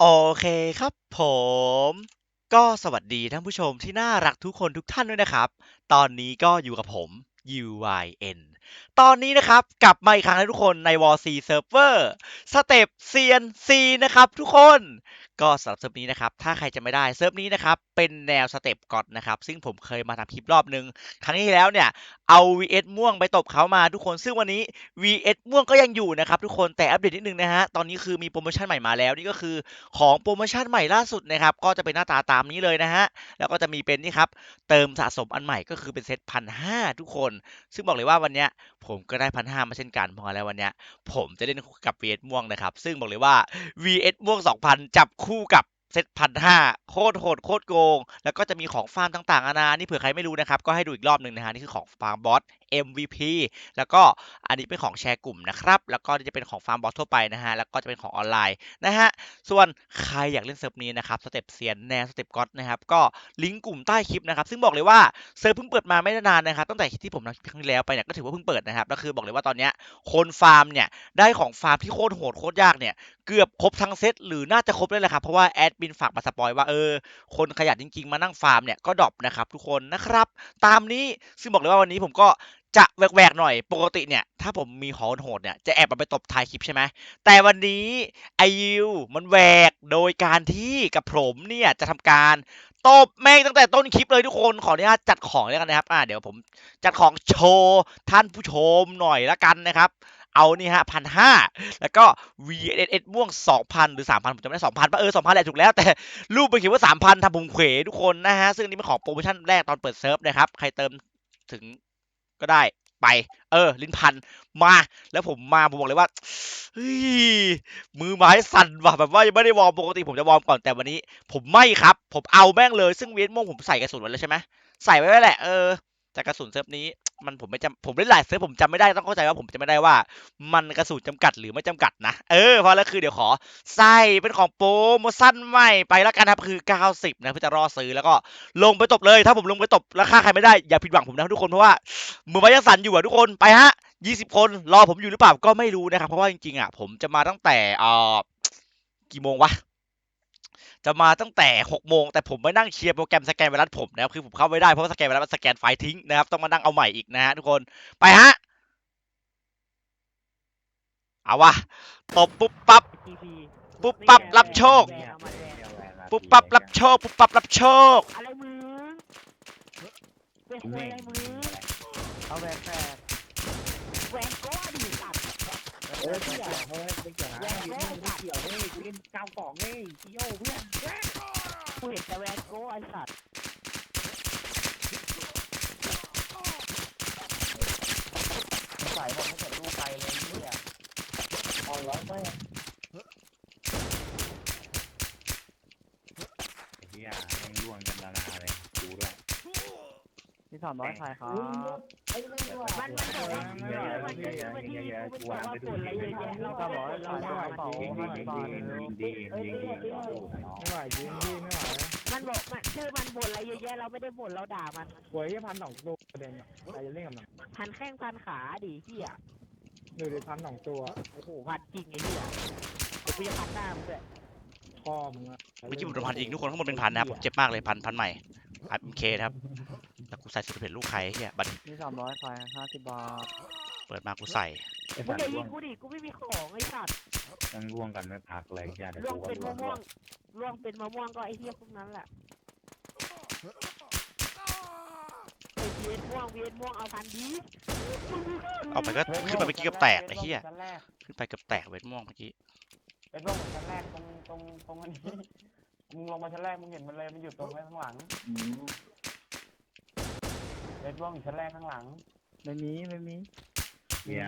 โอเคครับผม ก็สวัสดีท่านผู้ชมที่น่ารักทุกคนทุกท่านด้วยนะครับ ตอนนี้ก็อยู่กับผม UYN ตอนนี้นะครับกลับมาอีกครั้งนะทุกคนใน w a r C Server สเต็ป CNC นะครับทุกคน ก็สำหรับเซิร์ฟนี้นะครับ ถ้าใครจะไม่ได้เซิร์ฟนี้นะครับ เป็นแนวสเต็ปก่อนนะครับ ซึ่งผมเคยมาทำคลิปรอบนึง ครั้งที่แล้วเนี่ย เอา VS ม่วงไปตบเขามาทุกคน ซึ่งวันนี้ VS ม่วงก็ยังอยู่นะครับทุกคน แต่อัปเดตนิดนึงนะฮะ ตอนนี้คือมีโปรโมชั่นใหม่มาแล้ว นี่ก็คือของโปรโมชั่นใหม่ล่าสุดนะครับ ก็จะเป็นหน้าตาตามนี้เลยนะฮะ แล้วก็จะมีเป็นนี่ครับ เติมสะสมอันใหม่ก็คือเป็นเซตพันห้าทุกคน ซึ่งบอกเลยว่าวันเนี้ยผมก็ได้พันห้ามาเช่นกันพราะแล้ววันเนี้ยผมจะเล่นกับ VS ม่วงนะครับ ซึ่งบอกเลยว่า VS ม่วง 2,000 จับคู่กับเซตพันห้าโคตรโหดโคตรโกง แล้วก็จะมีของฟาร์มต่างๆนานานี่เผื่อใครไม่รู้นะครับ ก็ให้ดูอีกรอบหนึ่งนะฮะ นี่คือของฟาร์มบอส MVP แล้วก็อันนี้เป็นของแชร์กลุ่มนะครับ แล้วก็จะเป็นของฟาร์มบอสทั่วไปนะฮะ แล้วก็จะเป็นของออนไลน์นะฮะ ส่วนใครอยากเล่นเซิร์ฟนี้นะครับ สเต็ปเซียนแนวสเต็ปก็อดนะครับ ก็ลิงก์กลุ่มใต้คลิปนะครับ ซึ่งบอกเลยว่าเซิร์ฟเพิ่งเปิดมาไม่นานนะครับ ตั้งแต่ที่ผมทำคลิปครั้งที่แล้วไปเนี่ยก็ถือว่าเพิ่งเปิดนะครับแล้วคือบอกเลยว่าตอนเนี้ยคนฟาร์มเนี่ยได้ของฟาร์มที่โคตรโหดโคตรยากเนี่ยเกือบครบทั้งเซตหรือน่าจะครบเลยแหละครับเพราะว่าแอดมินฝากมาสปอยว่าเออคนขยันจริงๆ มานั่งฟาร์มเนี่ยก็ดรอปนะครับทุกคนนะครับตามนี้ซึ่งบอกเลยว่าวันนี้ผมก็ จะแหวกๆหน่อย ปกติเนี่ย ถ้าผมมีของโหดเนี่ยจะแอบเอาไปตบท้ายคลิปใช่ไหม แต่วันนี้ไอยิวมันแหวกโดยการที่กับผมเนี่ยจะทำการตบแม่งตั้งแต่ต้นคลิปเลยทุกคนขออนุญาตจัดของแล้วกันนะครับ อ่าเดี๋ยวผมจัดของโชว์ท่านผู้ชมหน่อยละกันนะครับ เอานี่ฮะพันห้าแล้วก็ VSS ม่วง 2,000 หรือ 3,000 ผมจำไม่ได้ 2,000ป่ะเออ 2,000 แหละถูกแล้ว แต่รูปไปเขียนว่า 3,000ทำผมเขวทุกคนนะฮะ ซึ่งนี่เป็นของโปรโมชั่นแรกตอนเปิดเซิร์ฟนะครับ ใครเติมถึง ก็ได้ไป เออ ลิ้นพันมา แล้วผมมาผมบอกเลยว่าเฮ้ยมือไม้สั่นว่ะแบบว่ายังไม่ได้วอร์มปกติผมจะวอร์มก่อนแต่วันนี้ ผมไม่ครับ ผมเอาแม่งเลยซึ่งเวทม่วงผมใส่กระสุนไว้แล้วใช่ไหมใส่ไว้แล้วแหละเออ แต่กระสุนเซิร์ฟนี้มันผมไม่จำผมเล่นหลายเซิร์ฟผมจำไม่ได้ต้องเข้าใจว่าผมจะไม่ได้ว่า มันกระสุนจำกัดหรือไม่จำกัดนะ เออเพราะแล้วคือเดี๋ยวขอใส่เป็นของโปรโมชั่นใหม่ไปแล้วกันครับคือ 90 นะเพื่อจะรอซื้อแล้วก็ลงไปตบเลย ถ้าผมลงไปตบราคาใครไม่ได้อย่าผิดหวังผมนะทุกคนเพราะว่ามือไม้ยังสั่นอยู่อะทุกคนไปฮะ 20 คนรอผมอยู่หรือเปล่าก็ไม่รู้นะครับเพราะว่าจริงๆอะผมจะมาตั้งแต่เอ่อกี่โมงวะ จะมาตั้งแต่6โมงแต่ผมไม่นั่งเคลียร์โปรแกรมสแกนไวรัสผมนะครับคือผมเข้าไม่ได้เพราะว่าสแกนไวรัสมันสแกนไฟล์ทิ้งนะครับต้องมานั่งเอาใหม่อีกนะฮะทุกคนไปฮะเอาวะตบปุ๊บปั๊บปุ๊บปั๊บรับโชค ปุ๊บปั๊บรับโชคปุ๊บปั๊บรับโชคอะไรมึงเป็นอะไรมึงเอาแหวนแปดแหวนก้อนดิสัตว์เออเกี่ยวไม่เกี่ยวนะ เกี่ยวเฮ้ยกูเล่นเก้าสองเฮ้ยชิโย่เพื่อนกูเห็นแต่แหวนโก้ไอสัตว์ใส่บอกไม่ใส่ลูกไปเลยเนี่ยเอาร้อยไปเฮียแม่งร่วงกันนานาเลยดูด้วย ที่สามร้อยใครครับมันมันโดนมันโดนมันโดนมันดีกูบอกว่าปวดอะไรเยอะแยะเราสามร้อยเราสามด่าร้อยมันสองยิงห้าดีสิบบาทยิงดียิงดียิงดีไม่ไหวจริงพี่ไม่ไหวมันบอกมันชื่อมันบ่นอะไรเยอะแยะเราไม่ได้บ่นเราด่ามันหวยแค่พันสองตัวประเด็นอะใครจะเล่นกับมันพันแข้งพันขาดิเหี้ยดูดิพันสองตัวโอ้โหพันจริงไอ้เหี้ยเดี๋ยวกูจะพันหน้ามึงด้วยพ่อมึงอะเมื่อกี้ผมโดนพันอีกทุกคนข้างบนเป็นพันนะครับผมเจ็บมากเลยพันพันใหม่อัดเคนะครับ แล้วกูใส่สุดเพจลูกใครเฮียบัตรที่สามร้อยใครห้าสิบบาทเปิดมากูใส่ไอ้มึสังตอย่าว์ยิร่วงงกูดิ กูไม่มีของไอ้สัตว์นั่งร่วงกันไม่พักเลยเฮียเดี๋ยวล่วงกูก็เป็นร่วมะงม่วงล่วงเป็นมะม่วงก็ไอ้เหี้ยพวกนั้นแหละไอ้เวียนม่วงเวียนม่วงเอาพันดีเอาไปก็ขึ้นไปเมื่อกี้เกับแตกไอ้เหี้ยชั้นแรกขึ้นไปเกับแตกเวทม่วงเมื่อกี้เป็นร่วงชั้นแรกตรงตรงตรงอันนี้มึงลงมาชั้นแรกมึงเห็นมันเลยมันอยู่ตรงข้างหลัง เป็นร่วงอยู่ชั้นแรกข้างหลังไม่มีไม่มีเฮีย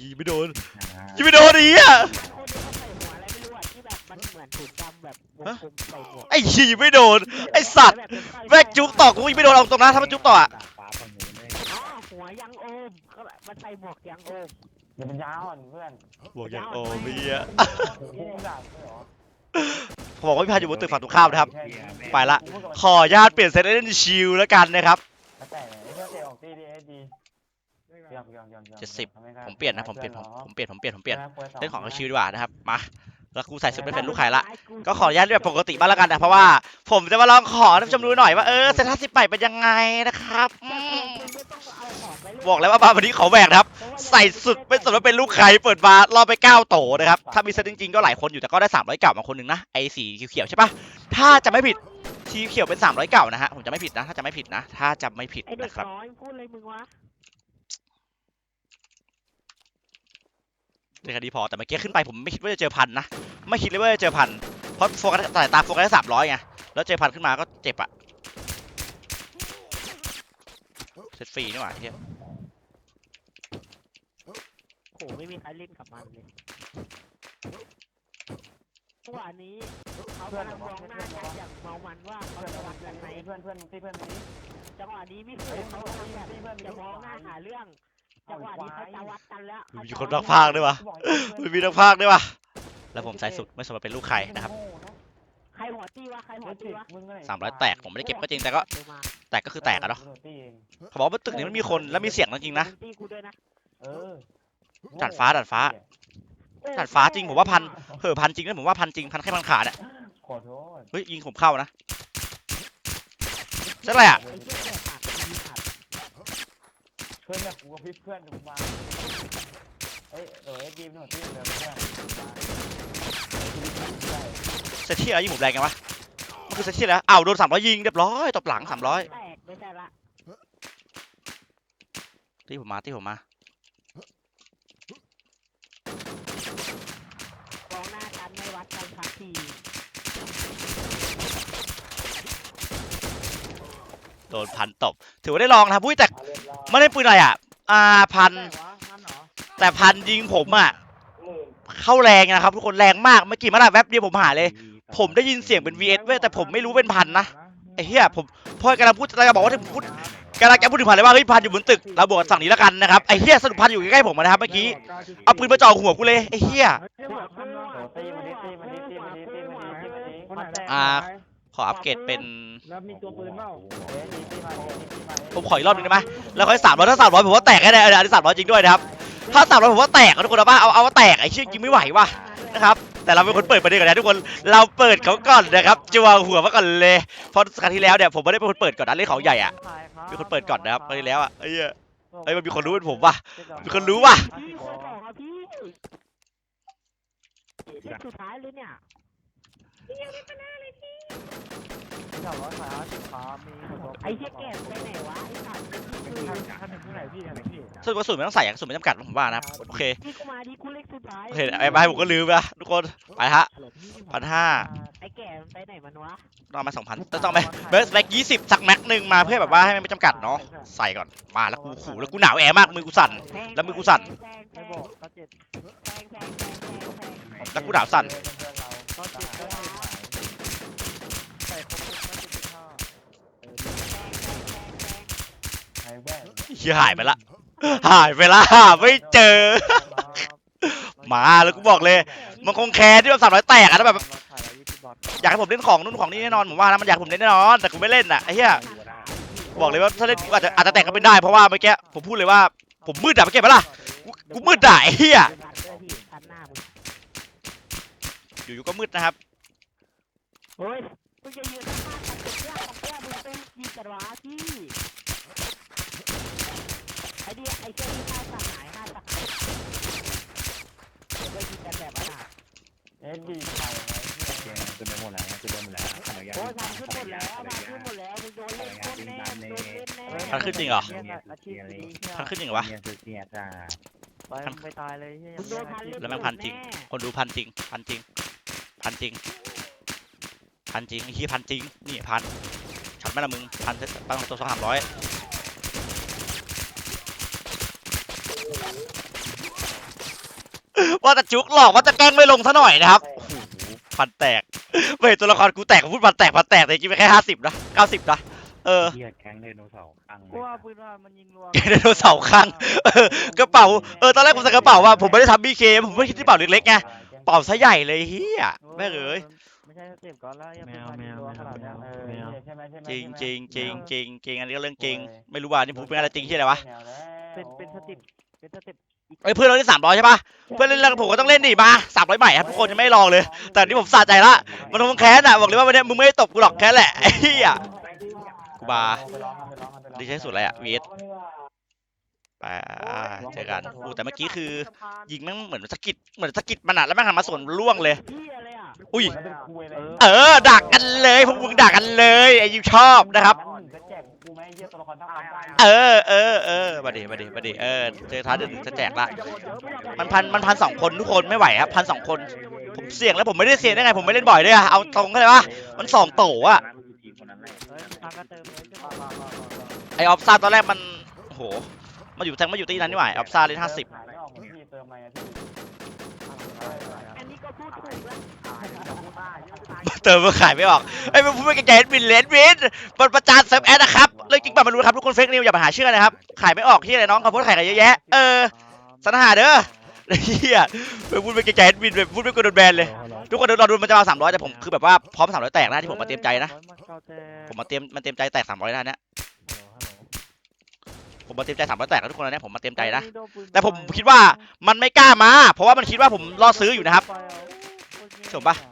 ยีไม่โดนนะยีไม่โดนอีอะคนที่เขาใส่หัวอะไรไม่รู้อะที่แบบมันเหมือนถุงดำแบบวงกลมใส่หัวไอ้ยีไม่โดน ไอ้สัตว์แม่งจุกต่อกูยีไม่โดนเอาตรงนะถ้ามันจุกต่ออะดาดฟ้าฝั่งนู้นเลยอ๋อหัวยังโอมเขาแบบมันใส่หมวกยังโอมอย่าเป็นยาวอ่อนเพื่อนบวกอย่างโอเมียกูไม่ด่าเลย เหรอเขาบอกว่าพี่พาอยู่บนตึกฝั่งตรงข้ามนะครับเฮียแม่งไปละ ขออนุญาตเปลี่ยนเซตเล่นชิลแล้วกันนะครับแต่ไอ้เพื่อนเตะออกตีดีเอดียอมยอมยอมยอมผมเปลี่ยนนะ ผมเปลี่ยน ผมผมเปลี่ยน ผมเปลี่ยน ผมเปลี่ยนนะเล่นของชิลดีกว่านะครับ มา แล้วกูใส่สุดไม่เป็นลูกใครละ ก็ขออนุญาตแบบปกติบ้างแล้วกันนะเพราะว่าผมจะมาลองขอท่านผู้ชมดูหน่อยว่าเออเซตห้าสิบใหม่เป็นยังไงนะครับอืมบอกแล้วว่ามาวันนี้ขอแหวกนะครับ ใส่สุดไม่สนว่าเป็นลูกใครเปิดมารอบไปเก้าโตนะครับ ถ้ามีเซตจริงๆก็หลายคนอยู่แต่ก็ได้สามร้อยเก่ามาคนหนึ่งนะไอ้สีเขียวๆใช่ปะถ้าจะไม่ผิดสีเขียวเป็นสามร้อยเก่านะฮะผมจะไม่ผิดนะ ถ้าจะไม่ผิดนะ ถ้าจะไม่ผิดไอเด็กนะครับ น้อยพูดอะไรมึงวะ ในคดีพอแต่เมื่อกี้ขึ้นไปผมไม่คิดว่าจะเจอพันนะไม่คิดเลยว่าจะเจอพันเพราะโฟกัสสายตาโฟกัสสามร้อยไงแล้วเจอพันขึ้นมาก็เจ็บอะเซตฟรีนี่หว่าเฮียโหไม่มีใครเล่นกับมันเลยจังหวะนี้เขากำลังมองหน้ากันอย่างเมามันว่าเขาจะวัดกันไหมเพื่อนเพื่อนตีเพื่อนนี้จังหวะนี้พี่เสือเขากำลังแบบจะมองหน้าหาเรื่อง จังหวะนี้เขาจะวัดกันแล้วมีคนรักภาคด้วยวะมันมีนักภาคด้วยวะแล้วผมใส่สุดไม่สมว่าเป็นลูกใครนะครับใครหัวตี้วะใครหัวตี้วะสามร้อยแตกผมไม่ได้เก็บก็จริงแต่ก็เดี๋ยวมาแตกก็คือแตกอะเนาะเขาบอกว่าตึกนี้มันมีคนแล้วมีเสียงจริงๆนะมึงตีกูด้วยนะเออดัดฟ้าดัดฟ้าตัดฟ้าจริงผมว่าพันเผอพันจริงนะผมว่าพันจริงพันแค่พันขาเนี่ยขอโทษเฮ้ยยิงผมเข้านะใช่ไรอะ ไอ้เหี้ยแสบปากดีสัตว์ เพื่อนเนี่ยกูกับพี่เพื่อนกูมาเฮ้ยเออเอ็ดดีมหน่อยที่เดี๋ยวเพื่อนเซตที่อะไรยิงผมแรงไงวะมันคือเซตที่แล้วอ้าวโดนสามร้อยยิงเรียบร้อยตบหลังสามร้อยแตกไม่ใช่ละตีผมมาตีผมมากองหน้ากันไม่วัดกันสักทีโดนพันตบถือว่าได้ลองนะครับอุ้ยแต่ ไม่ได้ปืนอะไรอะ อ่าพัน แต่พันยิงผมอะ เข้าแรงนะครับทุกคนแรงมากเมื่อกี้มาละแวบเดียวผมหาเลย ผมได้ยินเสียงเป็น VS เว้ยแต่ผมไม่รู้เป็นพันนะไอ้เหี้ยผมพ่อกำลังพูดกำลังจะบอกว่าถึงพูดกำลังจะพูดถึงพันเลยว่าเฮ้ยพันอยู่บนตึกเราบวกฝั่งนี้แล้วกันนะครับไอ้เหี้ยสรุปพันอยู่ใกล้ๆผมนะครับเมื่อกี้เอาปืนมาจ่อหัวกูเลยไอ้เหี้ยหัวคือโอ้ตีมา ดิตีมาดิตีมาดิตีมาดิตีมาดิคนไหนได้อ่าขออัปเกรดเป็น แล้วมีตัวปืนเปล่าเอ็ดดีตีมาดิตีมาดิผมขออีกรอบหนึงได้ไหมแล้วค่อยสามร้อยถ้าสามร้อยผมว่าแตกแน่ๆเอออันนี้สามร้อยจริงด้วยนะครับ ถ้าสามร้อยผมว่าแตกอะทุกคนนะป้าเอาเอาว่าแตกไอ้เชี่ยยิงไม่ไหวว่ะนะครับ แต่เราเป็นคนเปิดประเด็นก่อนนะทุกคน เราเปิดเขาก่อนนะครับจัวหัวมาก่อนเลย เพราะครั้งที่แล้วเนี่ยผมไม่ได้เป็นคนเปิดก่อนนะเล่นเขาใหญ่อะเป็นคนเปิดก่อนนะครับครั้งที่แล้วอะไอ้เหี้ยไอ้ยมันมีคนรู้เป็นผมว่ะ มีคนรู้ว่ะ พี่คนสองครับพี่เล่นสุดท้ายเลยเนี่ย สามร้อยสามสิบครับมีคนตัวไอ้เหี้ยแก่ไปไหนวะไอ้สัตว์คือท่านหนึ่งที่ไหนพี่ท่านหนึ่งพี่สรุปว่าสูตรไม่ต้องใส่อะสูตรไม่จำกัดผมว่านะครับโอเคนี่กูมาดีกูเล็กสุดท้ายโอเคไอ้ไม้ผมก็ลืมไปทุกคนไปฮะพันห้าไอ้แก่ไปไหนมันวะต้องมาสองพันต้องไหมเบสแบ็กยี่สิบสักแม็กหนึ่งมาเพื่อแบบว่าให้มันไม่จำกัดเนาะใส่ก่อนมาแล้วกูขู่แล้วกูหนาวแอร์มากมือกูสั่นแล้วมือกูสั่นแล้วกูหนาวสั่น เพื่อนเรา ก็เจ็ดก็ได้ใส่ครบก็เจ็ดสิบห้า ไอ้แว่น เหี้ยหายไปละ หายไปละ ไม่เจอ มาแล้วกูบอกเลย มันคงแคร์ที่แบบสามร้อยแตกอะแล้วแบบ อยากให้ผมเล่นของนู่นของนี่แน่นอนผมว่านะมันอยากให้ผมเล่นแน่นอน แต่กูไม่เล่นอะไอ้เหี้ยบอกเลยว่าถ้าเล่นกูอาจจะอาจจะแตกก็เป็นได้เพราะว่าเมื่อกี้ผมพูดเลยว่าผมมืดอะเมื่อกี้ปะล่ะกูกูมืดอะไอ้เหี้ยอยู่ๆก็มืดนะครับเฮ้ยมึงจะยืนข้างๆกันเพื่อนกับเพื่อนมึงเป็นยิงกันวะพี่ ไอ้เดียไอ้เจ้าที่ฆ่าสัตว์หายฆ่าสัตว์หายเดี๋ยวไปยิงกันแบบว่าเอ็ดดีไปไว้เกมจะไปหมดแล้วจะไปหมดแล้วขนาดยังโอ้ยพันขึ้นหมดแล้วพันขึ้นหมดแล้วมึงโดนเล่นโคตรแน่มึงโดนเล่นแน่พันขึ้นจริงเหรออาชีพดีพันขึ้นจริงเหรอวะเนี่ยคือเกียร์จ้าไปไปตายเลยเฮียมึงโดนพันเล่นแล้วแม่งพันจริง คนดูพันจริง พันจริง พันจริง พันจริงไอ้ที่พันจริง นี่พันฉันไม่ละมึง พันตั้งตัวสองสามร้อย ว่าจะจุกหลอกว่าจะแกล้งไม่ลงซะหน่อยนะครับโอ้โหพันแตกเว้ยตัวละครกูแตกกูพูดพันแตกพันแตกแต่จริงๆไปแค่ห้าสิบนะเก้าสิบนะเออเกียร์แข้งไดโนเสาร์ข้างกูว่าปืนว่ามันยิงรัวไดโนเสาร์ข้างเออกระเป๋าเออตอนแรกผมใส่กระเป๋าว่าผมไม่ได้ทำบีเคผมไม่ได้คิดที่กระเป๋าเล็กๆไงเป่าซะใหญ่เลยเฮียแม่งเอ้ยไม่ใช่เจ็บก่อนแล้วยังเป็นพันยิงรัวขนาดนี้เออใช่ไหมใช่ไหมจริงจริงจริงจริงจริงอันนี้ก็เรื่องจริง ไม่รู้ว่านี่ผมเป็นอะไรจริงที่อะไรวะ เป็นเป็นสเติปเป็นสเต็ป เอ้ยเพื่อนเราเล่นสามร้อยใช่ปะเพื่อนเล่นแล้วผมก็ต้องเล่นดิมาสามร้อยใหม่ครับทุกคนยังไม่ได้ลองเลย แต่อันนี่ผมสะใจละมันคงแค้นอะบอกเลยว่าวันเนี้ยมึงไม่ได้ตบกูหรอกแค่แหละไอ้เหี้ยกูบาไปร้องกันไปร้องกันไปร้องดีใช้สุดเลยอะวีสไปอ่าเจอกันอู้แต่เมื่อกี้คือ ยิงแม่งเหมือนสะกิดเหมือนสะกิดมันอะแล้วแม่งหันมาสวนล่วงเลยพี่อะไรอะอุ้ยแล้วเป็นคุยเลยเออดักกันเลยพวกมึงดักกันเลยไอ้ยูชอบนะครับ ไหมไอ้เหี้ยตัวละครทั้งวันเออเออเออมาดิมาดิมาดิเออเจอท้าเดือนหนึ่งจะแจกละมันพันมันพันสองคนทุกคนไม่ไหวครับพันสองคน ผมเสี่ยงแล้วผมไม่ได้เสี่ยงได้ไงผมไม่เล่นบ่อยด้วยอะเอาตรงเข้าใจปะมันสองโตอะทีมคนนั้นแหละเฮ้ยทางก็เติมเลยขึ้นมามามามาไอออฟซ่าตอนแรกมันโอ้โหมาอยู่แทงมาอยู่ตีนั้นนี่หว่าออฟซ่าเล่นห้าสิบขายไม่ออกเหมือนพี่เติมอะไรอะพี่อันนี้ก็พูดถูกแล้ว เติมมาขายไม่ออกไอ้ยมันพูดไม่เกรงใจเอ็ดวินเลนวินมันประจานเซิร์ฟแอดนะครับเรื่องจริงป่ะมันรู้นะครับทุกคนเฟกนิวอย่าไปหาเชื่อนะครับขายไม่ออกที่อะไรน้องเขาพูดขายกันเยอะแยะเออสรรหาเด้อเฮียไปพูดไม่เกรงใจเอ็ดวินไปพูดไม่กลัวโดนแบนเลย ทุกคนรอดูมันจะมาสามร้อยแต่ผมคือแบบว่าพร้อมสามร้อยแตกนะที่ผมมาเตรียมใจนะผมมาเตรียมมันเตรียมใจแตกสามร้อยนะเนี่ยผมมาเตรียมใจสามร้อยแตกนะทุกคนนะเนี่ยผมมาเตรียมใจนะแต่ผมคิดว่ามันไม่กล้ามา เพราะว่ามันคิดว่าผมรอซื้ออยู่นะครับถูกปะพี่เกมมันนะพี่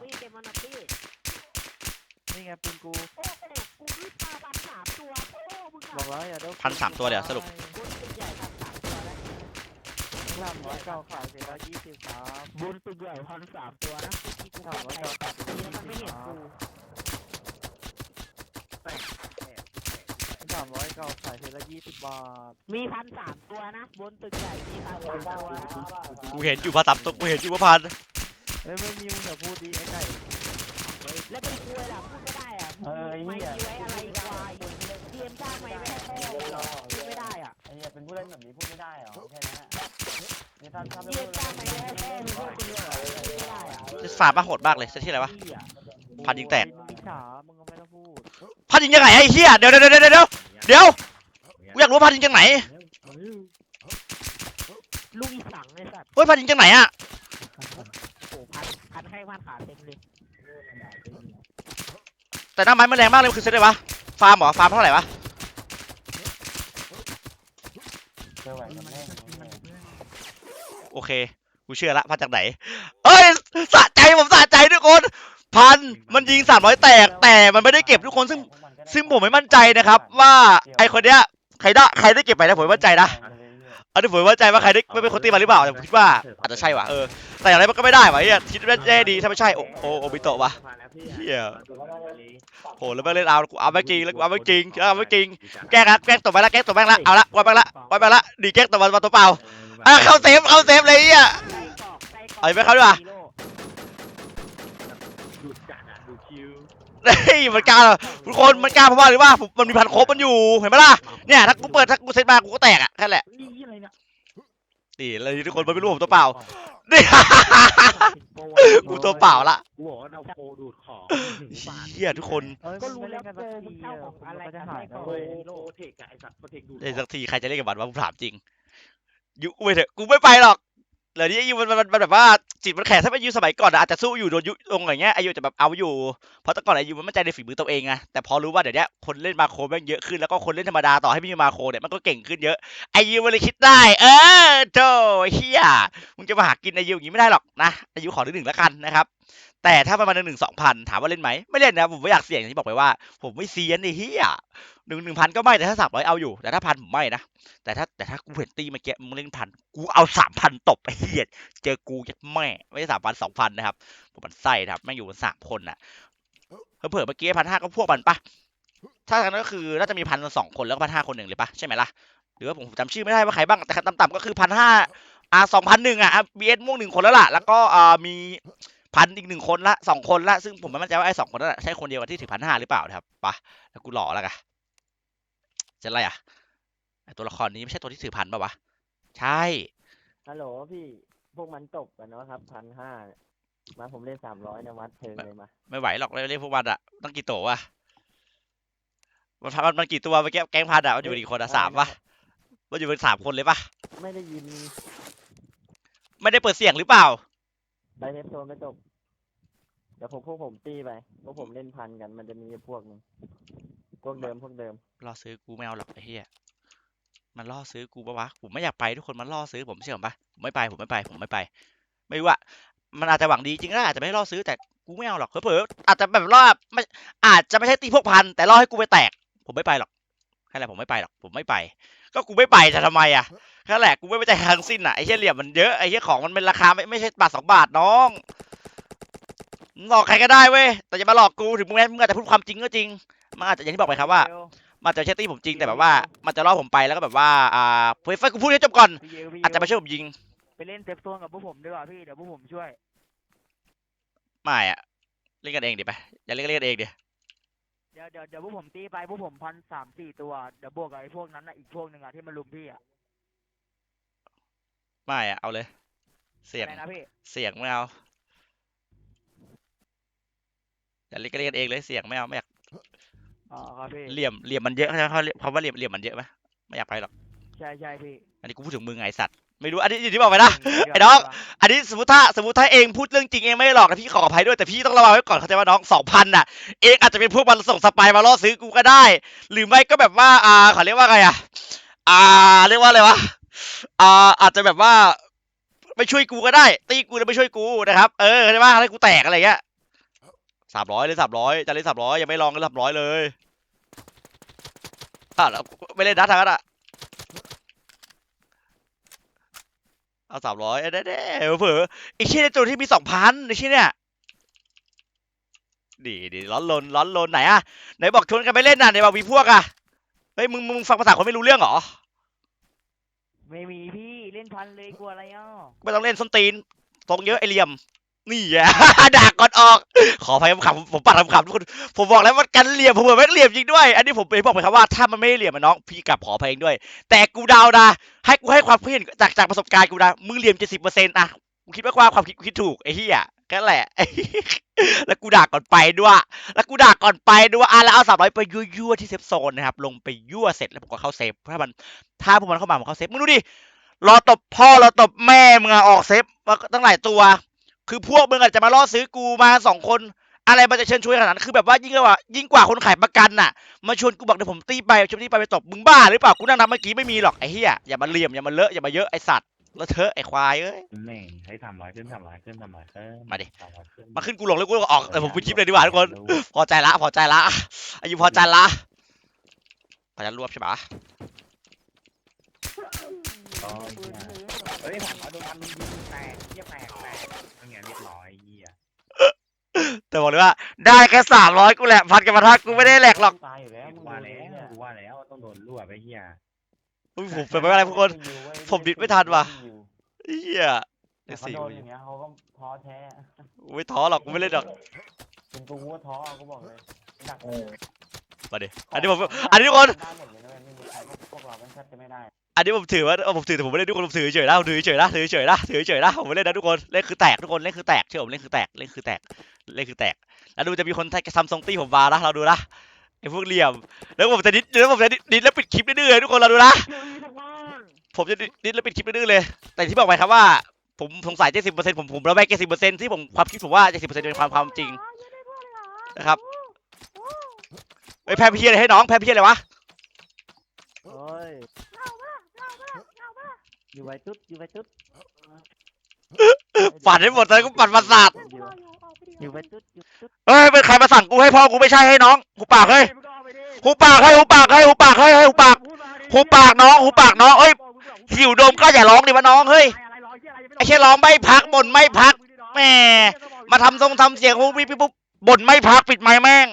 นี่ไงปืนกูโอ้โหกูรีบมาพันสามตัวโอ้โหมึงบอกแล้วอย่าโดนพันสามตัวเลยเหรอสรุปบุญตึกใหญ่พันสามตัวแล้วสามร้อยเก้าขายเสร็จแล้วยี่สิบครับบุญตึกใหญ่พันสามตัวนะที่กูสามร้อยแตเก้ากขายทีแล้วมันไม่เห็นกูสามร้อยเก้าขายเสร็จแล้วยี่สิบบาทมีพันสามตัวนะ บนตึกใหญ่มีพันสามตัวนะกูเห็นอยู่พันสามตัวกูเห็นอยู่ว่าพันเฮ้ยไม่มีมึงอย่าพูดดิไอ้ไก่แล้วเป็นคุยล่ะพูดไม่ได้อะ เออไอ้ไม่เหี้ยมีไว้อะไรควายเตรียมจ้างไม่ไม่ให้พ่อเลยเหรอพูดไม่ได้อะไอ้เหี้ยเป็นผู้เล่นแบบนี้พูดไม่ได้เหรอแค่นั้นอะนี่ถ้าถ้าเตไม่รียพูมดจ้างไม่ให้พ่อมึงพูดคนเดียวเหรอพูดไม่ได้อะจะฟาร์มมาโหดมากเลยเซตที่อะไรวะพันยิงแตกมึงฉามึงก็ไม่ต้องพูดพันยิงยังไงไอ้เหี้ยเดี๋ยวเดี๋ยวเดี๋ยวเดี๋ยวเดี๋ยวเดี๋ยวกูอยากรู้ว่าพันยิงจากไหนลูกอีสังไอ้สัตว์เฮ้ยพันยิงจากไหนอะโอ้พันพันให้พันขาเต็มเลย แต่หน้าไม้มันแรงมากเลยมันคือเซตอะไรวะ ฟาร์มเหรอ ฟาร์มเท่าไหร่วะ เจอไหวกับแม่งโอเค กูเชื่อละพันจากไหน เอ้ย สะใจผมสะใจทุกคน พัน มันยิงสามร้อยแตก แต่มันไม่ได้เก็บทุกคนซึ่ง ซึ่งผมไม่มั่นใจนะครับ ว่าไอคนเนี้ยใครได้ใครได้เก็บไปนะผมไม่มั่นใจนะ อั นนี้ผมไม่มั่นใจว่าใครได้ไม่เป็นคนตีมาหรือเปล่าแต่ผมคิดว่าอาจจะใช่ว่ะเออแต่อย่างไรมันก็ไม่ได้ว่ะเฮียคิดว่าแย่ดีถ้าไม่ใช่โอโอโอบิโตะวะเฮียโหแล้วแม่งเล่นเอากูเอาไม่จริงแล้วกูเอาไม่จริงเอาไม่จริงแกล้งละแกล้งตบไปละแกล้งตบแม่งละเอาละวันไปละวันไปละดีแกล้งตบมาตัวเปล่าอะเข้าเซฟเข้าเซฟเลยเฮียไส้กรอกไส้กรอกเอาไปเข้าดีกว่า ฮีโร่ ดูจัดอะดูคิว เฮ้ยมันกล้าเหรอทุกคนมันกล้าเพราะว่าหรือว่าผมมันมีพันครบมันอยู่เห็นไหมล่ะเนี่ยถ้ากูเปิดถ้ากูเซตมากูก็แตกอะแค่นั้นแหละนี่อะไรเนี่ยนี่เลยทุกคนมันไม่รู้ผมตัวเปล่านี่ กูตัวเปล่าละกูบอกว่าเอาโฟดูดของหนึ่งบาทเฮียทุกคนเฮ้ยก็มึงรู้ไม่แล้เล่วนกันโกสักมึงทีเช่าอะของอะไรมันก็จะกันหายไส้นะกรอกโฟเว้ยโลเทคอะไอสัตว์โปรเทคดูดได้สักทีใครจะเล่นกับมันวะผมถามจริงยุไปเถอะกูไม่ไปหรอก เหลือนี้อายุมันมันแบบว่าจิตมันแข็งถ้าเป็นยูสมัยก่อนอาจจะสู้อยู่โดนยุลงอย่างเงี้ยอายุจะแบบเอาอยู่เพราะแต่ก่อนอายุมันมั่นใจในฝีมือตัวเองไงแต่พอรู้ว่าเดี๋ยวนี้คนเล่นมาโคแม่งเยอะขึ้นแล้วก็คนเล่นธรรมดาต่อให้ไม่มีมาโคเนี่ยมันก็เก่งขึ้นเยอะอายุมันเลยคิดได้ เออโธ่เฮียมึงจะมาหากินอายุอย่างนี้ไม่ได้หรอกนะอายุขอหนึ่งแล้วกันนะครับ แต่ถ้าประมาณหนึ่งหนึ่งสองพันถามว่าเล่นไหมไม่เล่นนะผมไม่อยากเสี่ยงอย่างที่บอกไปว่า ผมไม่เซียนไอ้เฮียหนึ่งหนึ่งพันก็ไม่แต่ถ้าสามร้อยเอาอยู่แต่ถ้าพันผมไม่นะแต่ถ้าแต่ถ้ากูเห็นตีมื่อกี้มึงเล่นพันกูเอาสามพันตบไอ้เหี้ยเจอกูยัดแม่ไม่ใช่สามพันสองพันนะครับผมมันไส้ครับแม่งอยู่กันสามคนน่ะเผื่อเมื่อกี้พันห้าก็พวกมันปะถ้ากันก็คือน่าจะมีพันสองคนแล้วก็พันห้าคนหนึ่งเลยปะใช่ไหมล่ะหรือว่าผมจำชื่อไม่ได้ว่าใครบ้างแต่ต่ำๆก็คือพันห้าอ่าสองพันหนึ่งอะบีเอสม่วงหนึ่งคนแล้วล่ะ แล้วก็อ่ามี พันอีกหนึ่งคนละสองคนละซึ่งผมไม่มั่นใจว่าไอ้สองคนนั้นนะใช่คนเดียวกันที่ถือพันห้าหรือเปล่านะครับปะแล้วกูหล่อแล้วกันจะอะไรอะไอ้ตัวละครนี้ไม่ใช่ตัวที่ถือพันป่าวะใช่ฮัลโหลพี่พวกมันตกกันเนาะครับพันห้ามาผมเล่นสามร้อยนะวัดเทิงเลยมาไม่ไหวหรอกเล่นพวกมันอะต้องกี่ตัววะมันมันมันกี่ตัวเมื่อกี้แก๊งพันอะมันอยู่กี่คนอะสามปะมันอยู่เป็นสามคนเลยปะไม่ได้ยิน ไม่ได้เปิดเสียงหรือเปล่า ไดเทปโซนไม่ตกเดี๋ยวผมพวกผมตีไปพวกผมเล่นพันกัน มันจะมีพวกหนึงพวกเดิมพวกเดิม ล่อซื้อกูไม่เอาหรอกไอ้เหี้ยมันล่อซื้อกูปะวะผมไม่อยากไปทุกคนมันล่อซื้อผมเชื่อผมปะผมไม่ไปผมไม่ไปผมไม่ไป ไม่รู้ว่ามันอาจจะหวังดีจริงก็ได้อาจจะไม่ให้ล่อซื้อแต่กูไม่เอาหรอกเผลอๆอาจจะแบบล่อไม่อาจจะไม่ใช่ตีพวกพันแต่ล่อให้กูไปแตก ผมไม่ไปหรอก แค่นั้นแหละผมไม่ไปหรอกผมไม่ไป ก็กูไม่ไปจะทำไมอะแค่นั้นแหละกูไม่ไปใจทั้งสิ้นอะไอ้เหี้ยเหลี่ยมมันเยอะไอ้เหี้ยของมันเป็นราคาไม่ไม่ใช่บาทสองบาทน้องมึงหลอกใครก็ได้เว้ยแต่อย่ามาหลอกกูถึงมึงแม้มึงอาจจะพูดความจริงก็จริงมันอาจจะอย่างที่บอกไปครับว่ามันอาจจะไม่ใช่ตีผมจริงแต่แบบว่า มันจะล่อผมไปแล้วก็แบบว่าอ่าเฮ้ยไฟกูพูดให้จบก่อนพี่เยลพี่เยลอาจจะไม่ใช่วยผมยิงไปเล่นเซฟโซนกับพวกผมดีกว่าพี่เดี๋ยวพวกผมช่วยไม่อะเล่นกันเองดิไปอย่าเล่นกันเล่นกันเองดิ เดี๋ยวเดี๋ยวเดี๋ยวพวกผมตีไปพวกผมพันสามสี่ตัวเดี๋ยวบวกกับไอ้พวกนั้นน่ะอีกพวกหนึ่งอะที่มันลุมพี่อะไม่อะเอาเลย เสี่ยงอะไรนะพี่เสี่ยงไม่เอาอย่าเล่นกันเล่นกันเองเลยเสี่ยงไม่เอาไม่อยากอ๋อครับพี่เหลี่ยมเหลี่ยมมันเยอะใช่ไหมเขาเรียกคำว่าเหลี่ยมเหลี่ยมมันเยอะไหมไม่อยากไปหรอกใช่ใช่พี่ อันนี้กูพูดถึงมึงไงไอ้สัตว์ ไม่รู้อันนี้อย่างที่บอกไปนะไอ้น้องอันนี้สมมติถ้าสมมติถ้าเองพูดเรื่องจริงเองไม่ได้หลอกนะพี่ขออภัยด้วยแต่พี่ต้องระวังไว้ก่อนเข้าใจว่าน้องสองพันน่ะเองอาจจะเป็นพวกมันส่งสปายมาล่อซื้อกูก็ได้ หรือไม่ก็แบบว่าอ่าเขาเรียกว่าไงอะอ่าเรียกว่าอะไรวะอ่าอาจจะแบบว่าไม่ช่วยกูก็ได้ ตีกูแล้วไม่ช่วยกูนะครับเออเข้าใจว่าให้กูแตกอะไรเงี้ยสามร้อยเลยสามร้อยจะเล่นสามร้อยยังไม่ลองเลยสามร้อยเลยอะแล้วไม่เล่นดัตทางนั้นอะ เอาสามร้อยเด้เด้เผลอไอ้เชี่ยในตัวที่มีสองพันไอ้เชี่ยเนี่ยดีดีร้อนลนร้อนลนไหนอะไหนบอกชวนกันไปเล่นน่ะไหนบอกมีพวกอะเฮ้ยมึงมึงฟังภาษาคนไม่รู้เรื่องเหรอไม่มีพี่เล่นพันเลยกลัวอะไรอะไม่ต้องเล่นส้นตีนตรงเยอะไอเหลี่ยม นี่อะ ด่าก่อนออก ขออภัยผมขับผมปัดผมขับทุกคนผมบอกแล้วว่ากันเหลี่ยมผมเหมือนแม่งเหลี่ยมจริงด้วย อันนี้ผมไปบอกไปครับว่าถ้ามันไม่เหลี่ยมอะน้องพี่กลับขออภัยเองด้วย แต่กูเดาวนะให้กูให้ความคิดเห็นจากจากประสบการณ์กูนะมึงเหลี่ยมเจ็ดสิบเปอร์เซ็นต์อะกูคิดว่าความคิดกูคิดถูกไอ้เหี้ยแค่นั้นแหละ แล้วกูด่าก่อนไปด้วย แล้วกูด่าก่อนไปด้วยอะแล้วเอาสามร้อยไปยั่วๆที่เซฟโซนนะครับลงไปยั่วเสร็จแล้วผมก็เข้าเซฟถ้ามันถ้าพวกมันเข้ามาผมเข้าเซฟมึงดูดิรอตบพ่อรอตบแม่มึงอะออกเซฟมาตั้งหลายตัว คือพวกมึงอาจจะมาล่อซื้อกูมาสองคน อะไรมันจะเชิญชวนขนาดนั้นคือแบบว่ายิ่งกว่ายิ่งกว่าคนขายประกันน่ะมาชวนกูบอกเดี๋ยวผมตีไปชวนตีไปไปตบมึงบ้าหรือเปล่ากูนั่งนับเมื่อกี้ไม่มีหรอกไอ้เหี้ยอย่ามาเหลี่ยมอย่ามาเลอะอย่ามาเยอะไอ้สัตว์แล้วเธอะไอ้ควายเอ้ย แม่งให้ทำร้อยขึ้นทำร้อยขึ้นทำร้อยขึ้นมาดิ ทำร้อยขึ้นมาขึ้นกูลงแล้วกูก็ออกแต่ผมไปคลิปเลยดีกว่าทุกคน พอใจละพอใจละอายุพอใจละพอจะรวบใช่ปะ อ๋อเหี้ย เฮ้ยผมเอาโดนมันยิงแตกเหี้ยแตกแตกเป็นไงเรียบร้อยเหี้ยแต่บอกเลยว่าได้แค่สามร้อยกูแหละพันกับพันธะกูไม่ได้แหลกหรอกตายอยู่แล้วกูมึงว่าดูแล้วเนี่ยกูว่าแล้วต้องโดนรั่วไปเหี้ยอุ๊ยผมเป็นไปไม่ได้ทุกคน ผมดิดไม่ทันว่ะเหี้ยแต่ไอ้เขาสี่โดนอย่างเงี้ยเขาก็ท้อแท้กูไม่ท้อหรอกกูไม่เล่นหรอกเป็นกูก็ท้อกูบอกเลยดักมาดิอันนี้ผมอันนี้ทุกคนได้หมดเลยนะเว้ยไม่มีใครพวกเราแม่งแทบจะไม่ได้ อันนี้ผมถือว่าเอาผมถือแต่ผมไม่ได้ทุกคนผมถือเฉยนะผมถือเฉยนะถือเฉยนะถือเฉยนะผมไม่เล่นนะทุกคนเล่นคือแตกทุกคนเล่นคือแตกเชื่อผมเล่นคือแตกเล่นคือแตกเล่นคือแตก แล้วดูจะมีคนซัมซุงตี้ผมมานะเราดูนะไอ้พวกเหลี่ยม แล้วผมจะดิดแล้วผมจะดิดดิดแล้วปิดคลิปดื้อๆเลยทุกคนเราดูนะผมจะดิดดิดแล้วปิดคลิปดื้อๆเลย แต่ที่บอกไปครับว่า ผมสงสัยเจ็ดสิบเปอร์เซ็นต์ผมผมระแวงเจ็ดสิบเปอร์เซ็นต์ที่ผมความคิดผมว่าเจ็ดสิบเปอร์เซ็นต์เป็นความความจริงนะครับไปแพ้เพี้ยอะไรให้น้องแพ้เพี้ยอะไรวะ โอ้ย อยู่ไว้ตุ๊ดอยู่ไว้ตุ๊ดฝันให้หมดเลยกูปั่นประสาทอยู่อยู่ไว้ตุ๊ดอยู่ตุ๊ดเฮ้ยเป็นใครมาสั่งกูให้พ่อกูไม่ใช่ให้น้องหูปากเฮ้ยหูปากเฮ้ยหูปากเฮ้ยหูปากเฮ้ยเฮ้ยหูปากหูปากน้องหูปากน้องเอ้ยหิวโดมก็อย่าร้องดิวะน้องเฮ้ยไอ้แค่ร้องไม่พักบ่นไม่พักแหมมาทำทรงทำเสียงปุ๊บปิ๊บปุ๊บบ่นไม่พักปิดไมค์แม่ง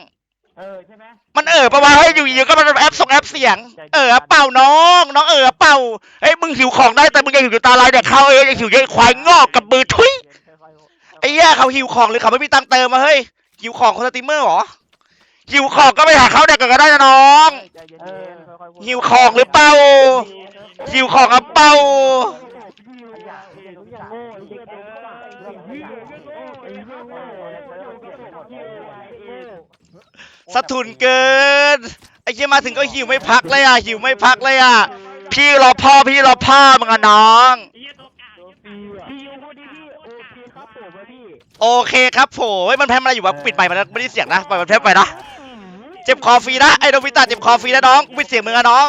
เออใช่ไหมมันเออประมาณเฮ้ยอยู่ๆก็มันแอปส่งแอปเสียง เออเป่าน้อง น้องเออเป่าเฮ้ยมึงหิวของได้แต่มึงยังหิวอยู่ตาลายเด็กเขาเออยังหิวเยอะควายงอกกับมือทุยไอ้เหี้ยเขาหิวของหรือเขาไม่มีตังค์เติมมาเฮ้ยหิวของคนสตรีมเมอร์เหรอหิวของก็ไปหาเขาเด็กก่อนก็ได้นะน้องใจเย็นเออๆค่อยๆพูดหิวของหรือเปล่าหิวของอะเปล่า สะทุนเกินไอ้เหี้ยมาถึงก็หิวไม่พักเลยอะหิวไม่พักเลยอะพี่รอพ่อพี่รอพ่อมึงอะน้อง พี่ยู่คนดีพี่โอเคครับผมอะพี่โอเคครับโผเฮ้ยมันแพ้มาอยู่วะกูปิดไปมันไม่ได้เสียงนะปล่อยมันแพ้ไปนะเจ็บคอฟรีนะไอ้โดมิตาเจ็บคอฟรีนะน้องปิดเสียงมึงอะน้อง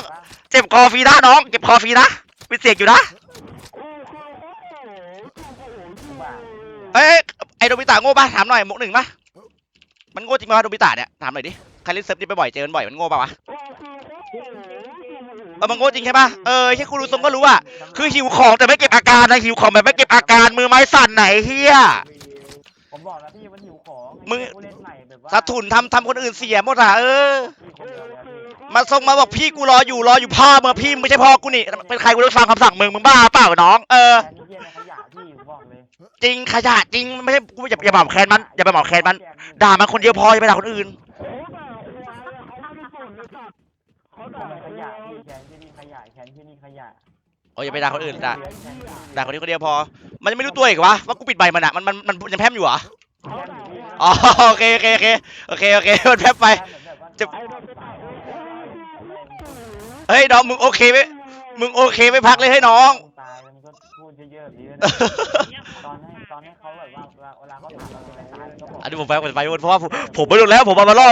เจ็บคอฟรีนะน้องเจ็บคอฟรีนะปิดเสียงอยู่นะโอ้โหเอ้ยไอโดบิตะโง่ปะถามหน่อยมุกหนึ่งปะ มันโง่จริงปะวะโดบิตะเนี่ยถามหน่อยดิใครเล่นเซิร์ฟนี้บ่อยๆเจอกันบ่อยมันโง่ปะวะเออมันโง่จริงใช่ปะเออแค่กูรู้ทรงก็รู้อะคือหิวของแต่ไม่เก็บอาการนะหิวของแบบไม่เก็บอาการมือไม้สั่นไหนเฮียผมบอกแล้วพี่มันหิวของมึงผู้เล่นใหม่แบบว่าสะทุนทำทำคนอื่นเสียหมดอะเออพี่คนเดียวเลยอะพี่มาส่งมาบอกพี่กูรออยู่รออยู่พ่อมึงพี่มึงไม่ใช่พ่อกูนี่เป็นใครกูต้องฟังคำสั่งมึงมึงบ้าเปล่าน้อง เออแทนที่เหี้ยในขยะพี่ผมบอกเลย จริงขยะจริงไม่ใช่กูอย่าอย่าบอกแคนมันอย่าไปบอกแคนมัน ด่ามันคนเดียวพออย่าไปด่าคนอื่นทำไมขยะแคนที่นี่ขยะแคนที่นี่ขยะโอ้ยอย่าไปด่าคนอื่นด่าด่าคนนี้คนเดียวพอ มันไม่รู้ตัวอีกวะว่ากูปิดใบมันอะมันมันมันยังแพร่มอยู่เหรออ๋อโอเคโอเคโอเคโอเคโอเคมันแพร่มไป จะ เฮ้ยน้องมึงโอเคไหมมึงโอเคไหมพักเลยให้น้อง เยอะๆดีนะตอนให้ตอนให้เขาแบบว่าเวลาเวลาเขาถามเราเป็นตายมันก็บอกอันนี้ผมไปผมไปเพราะว่าผมผมไม่รู้แล้วผมเอามาล่อ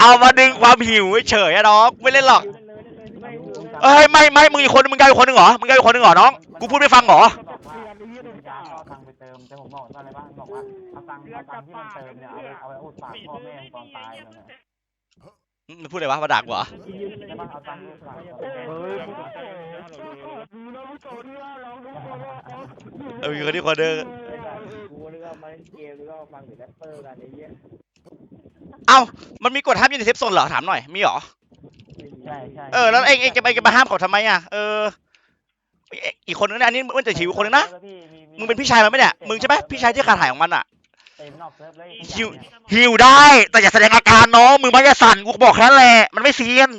เอามาดึงความหิวเฉยๆอะน้องไม่เล่นหรอกเอ้ยไม่ไม่มึงอีกคนนึงมึงได้อีกคนนึงเหรอมึงได้อีกคนนึงเหรอน้องกูพูดไม่ฟังเหรอบอกว่าคุณยาเอาตังค์ไปเติมแต่ผมบอกว่าอะไรบ้างบอกว่าเอาตังค์เอาตังค์ที่มันเติมเนี่ยเอาไปเอาไปอุดปากพ่อแม่ตอนตายมันเนี่ย มันพูดอะไรวะมาด่ากูเหรอใช่ปะเอาตังค์อุดปากพ่อแม่เฮ้ยเออมีคนนี้คนนึงกูนึกว่ามันเกมนึกว่าฟังหรือแรปเปอร์กันไอ้เหี้ยเอ้ามันมีกฎห้ามยืนในเซฟโซนเหรอถามหน่อยมีเหรอใช่ใช่เออแล้วเองเองจะไปจะมาห้ามเขาทำไมอะเออเอ้ยอีกคนนึงเนี่ยอันนี้มันจะหิวคนนึงนะมึงเป็นพี่ชายมันไหมเนี่ยมึงใช่ไหมพี่ชายที่ขาดหายของมันอะ เต็มนอกเซิร์ฟเลยหิวหิวได้ แต่อย่าแสดงอาการน้องมือไม้จะสั่นกูบอกแค่นั้นแหละมันไม่เซียน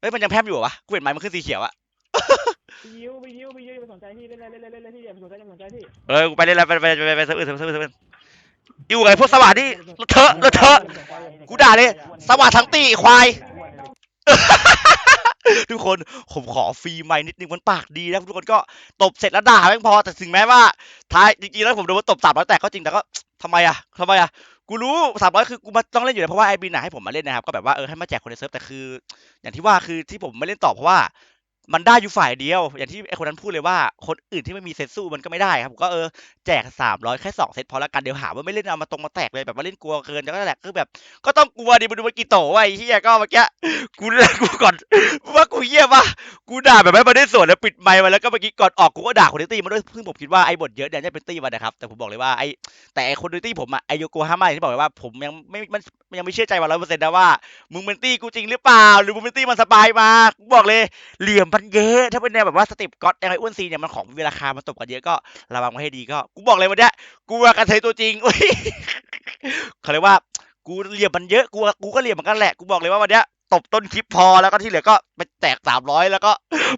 เฮ้ยมันยังแพร่มอยู่เหรอวะกูเห็นไม้มันขึ้นสีเขียวอะไปยิ้วไปยิ้วไปยิ้วไปสนใจพี่เล่นเล่นเล่นเล่นเล่นที่อย่าไปสนใจอย่าไปสนใจพี่เออกูไปเลยแล้วไปไปไปไปไปเซิร์ฟอื่นเซิร์ฟอื่นเซิร์ฟอื่นอยู่กับไอ้พวกสวัสดีเลอะเทอะเลอะเทอะกูด่าเลยสวัสดทั้งตีควาย ทุกคนผมขอฟรีไม้นิดนึงมันปากดีนะทุกคนก็ตบเสร็จแล้วด่าแม่งพอแต่ถึงแม้ว่าท้ายจริงๆแล้วผมโดนว่าตบสามร้อยแตกก็จริงแต่ก็ทำไมอะทำไมอะกูรู้สามร้อยคือกูมาต้องเล่นอยู่แล้วเพราะว่าไอบีน่ะให้ผมมาเล่นนะครับก็แบบว่าเออให้มาแจกคนในเซิร์ฟแต่คือ อย่างที่ว่าคือที่ผมไม่เล่นต่อเพราะว่า มันได้อยู่ฝ่ายเดียว อย่างที่ไอคนนั้นพูดเลยว่าคนอื่นที่ไม่มีเซตสู้มันก็ไม่ได้ครับผมก็เออแจกสามร้อยแค่สองเซตพอละกันเดี๋ยวหาว่าไม่เล่นเอามาตรงมาแตกเลยแบบว่าเล่นกลัวเกินแล้วก็แหละคือแบบ ก็ต้องกลัวดิมาดูมันกี่โตวะไอ้เฮียก็เมื่อกี้กูกูก่อนว่ากูเฮียปะกูด่าแบบไม่มาได้ส่วนแล้วปิดไมค์มาแล้วก็เมื่อกี้ก่อนออกกูก็ด่าคนในตี้มาด้วยซึ่งผมคิดว่าไอ้บทเยอะเนี่ยจะเป็นตี้มานะครับแต่ผมบอกเลยว่าไอ้แต่ไอ้คนในตี้ผมอะไอโยโกฮาม่าที่บอกว่าผมยังไม่มันยังไม่เชื่อใจว่าร้อยเปอร์เซ็นต์นะว่ามึงเป็นตี้กูจริงหรือเปล่า หรือมึงเป็นตี้มันสปายมากูบอกเลยเหลี่ยมมันเยอะถ้าเป็นแนวแบบว่าสเต็ปก๊อตยังไงอ้วนซีเนี่ยมันของมีราคามันตบกันเยอะก็ระวังไว้ให้ดีก็ กูบอกเลยวันเนี้ยกูว่ากระเทยตัวจริงอุ้ยเขาเรียกว่ากูเหลี่ยมมันเยอะกูกูก็เหลี่ยมเหมือนกันแหละกูบอกเลยว่าวันเนี้ยตบต้นคลิปพอแล้วก็ที่เหลือก็ไปแตกสามร้อยแล้วก็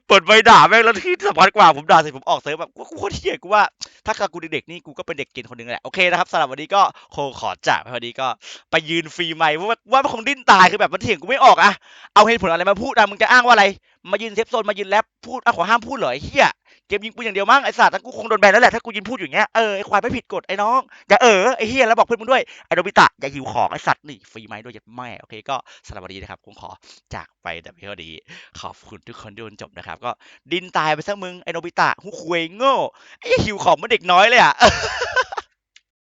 เปิดใบด่าแม่งแล้วที่สำคัญกว่าผมด่าเสร็จผมออกเซิร์ฟแบบกูโคตรเหี้ยกูว่าถ้ากับกูเด็กๆนี่กูก็เป็นเด็กเกณฑ์คนหนึ่งแหละโอเคนะครับสำหรับวันนี้ก็คงขอจากไปวันนี้ก็ไปยืนฟรีไมค์ว่าว่ามันคงดิ้นตายคือแบบมันเถียงกูไม่ออกอะเอาเหตุผลอะไรมาพูดอะมึงจะอ้างว่าอะไรมายืนเซฟโซนมายืนแรปพูดอะขอห้ามพูดเหรอไอเหี้ยเกมยิงปืนอย่างเดียวมั้งไอ้สัตว์แต่กูคงโดนแบนแล้วแหละถ้ากูยืนพูดอย่างเงี้ยเออไอ้ควายไม่ผิดกฎไอ้น้องอย่าเออไอ้เหี้ยแล้วบอกเพื่อนมึงด้วยไอ้โนบิตะอย่าหิวของไอ้สัตว์นี่ฟรีไหมด้วยย่าแม่โอเคก็สำหรับวันนี้นะครับคงขอจากไปแต่เพียงเท่านี้ขอบคุณทุกคนที่ดูจนจบนะครับ ก็ดินตายไปซะมึงไอ้โนบิตะหุควยโง่ไอ้หิวของมันเด็กน้อยเลยอะ